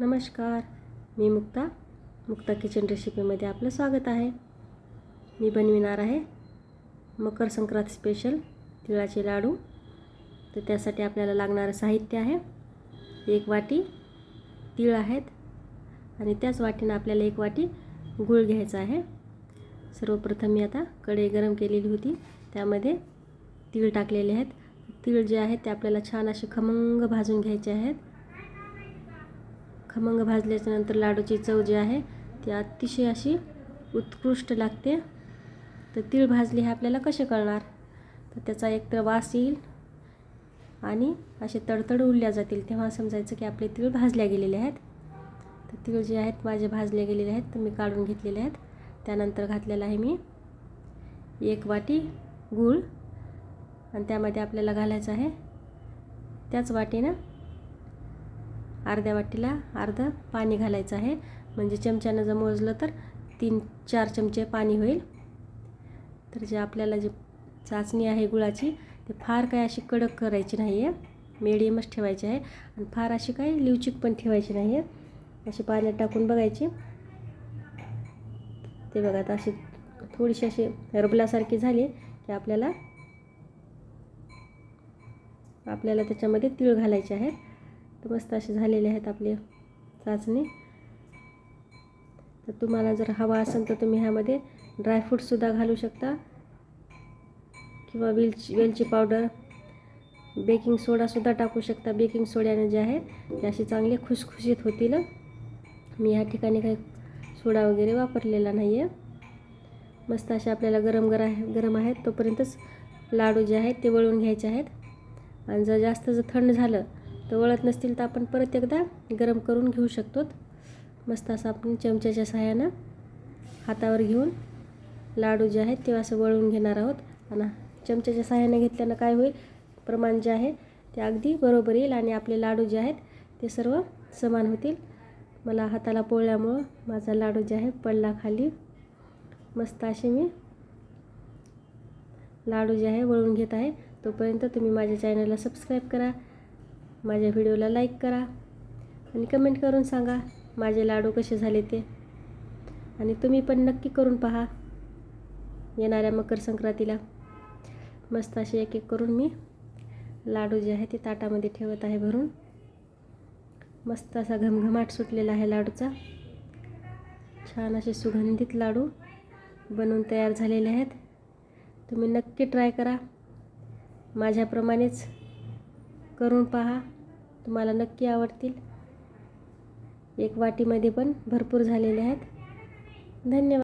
नमस्कार. मी मुक्ता. मुक्ता किचन रेसिपीमध्ये आपलं स्वागत आहे. मी बनविणार आहे मकर संक्रांत स्पेशल तिळाचे लाडू. तर त्यासाठी आपल्याला लागणारं साहित्य आहे. एक वाटी तीळ आहेत. आणि त्याच वाटीनं आपल्याला एक वाटी गूळ घ्यायचा आहे. सर्वप्रथम मी आता कढई गरम केलेली होती. त्यामध्ये तीळ टाकलेले आहेत. तीळ जे आहेत ते आपल्याला छान असे खमंग भाजून घ्यायचे आहेत. खमंग भाजल्याच्या नंतर लाडूची चव जी आहे ती अतिशय अशी उत्कृष्ट लागते. तर तीळ भाजली हे आपल्याला कसे कळणार? तर त्याचा एक तर वास येईल आणि असे तडतड उडल्या जातील. तेव्हा समजायचं की आपले तीळ भाजल्या गेलेले आहेत. तर तीळ जे आहेत माझे भाजले गेलेले आहेत तर मी काढून घेतलेले आहेत. त्यानंतर घातलेला आहे मी एक वाटी गूळ आणि त्यामध्ये आपल्याला घालायचं आहे. त्याच वाटीनं अर्ध्या वाटीला अर्धं पाणी घालायचं आहे. म्हणजे चमच्यानं जर मोजलं तर तीन चार चमचे पाणी होईल. तर जे आपल्याला जी चाचणी आहे गुळाची ते फार काय अशी कडक करायची नाही आहे मिडियमच ठेवायची आहे. आणि फार अशी काही लिवचिक पण ठेवायची नाही आहे अशी पाण्यात टाकून बघायची. ते बघा आता अशी थोडीशी अशी रबलासारखी झाली की आपल्याला आपल्याला त्याच्यामध्ये तीळ घालायचे आहेत. तर मस्त असे झालेले आहेत आपले चाचणी. तर तुम्हाला जर हवा असेल तर तुम्ही ह्यामध्ये ड्रायफ्रूटसुद्धा घालू शकता. किंवा वेलची वेलची पावडर बेकिंग सोडासुद्धा टाकू शकता. बेकिंग सोड्याने जे आहे ते असे चांगले खुसखुशीत होतील. मी ह्या ठिकाणी काही सोडा वगैरे वापरलेला नाही आहे मस्त असे आपल्याला गरम गरा गरम आहेत. तोपर्यंतच लाडू जे आहेत ते वळून घ्यायचे आहेत. आणि जर जास्त जर थंड झालं तर वळत नसतील तर आपण परत एकदा गरम करून घेऊ शकतो. मस्त असं आपण चमच्याच्या सहाय्यानं हातावर घेऊन लाडू जे आहेत ते असं वळून घेणार आहोत. आणि चमच्याच्या सहाय्याने घेतल्यानं काय होईल? प्रमाण जे आहे ते अगदी बरोबर येईल आणि आपले लाडू जे आहेत ते सर्व समान होतील. मला हाताला पोळल्यामुळं माझा लाडू जे आहे पडला खाली. मस्त असे मी लाडू जे आहे वळून घेत आहे. तोपर्यंत तुम्ही माझ्या चॅनलला सबस्क्राईब करा. माझ्या व्हिडिओला लाईक करा आणि कमेंट करून सांगा माझे लाडू कसे झाले ते. आणि तुम्ही पण नक्की करून पहा येणाऱ्या मकर संक्रांतीला. मस्त असे एक एक करून मी लाडू जे आहे ते ताटामध्ये ठेवत आहे भरून. मस्त असा घमघमाट सुटलेला आहे लाडूचा. छान असे सुगंधित लाडू बनवून तयार झालेले आहेत. तुम्ही नक्की ट्राय करा. माझ्याप्रमाणेच करून पहा. तुम्हाला नक्की आवडतील. एक वाटीमध्ये पण भरपूर झालेले आहेत. धन्यवाद.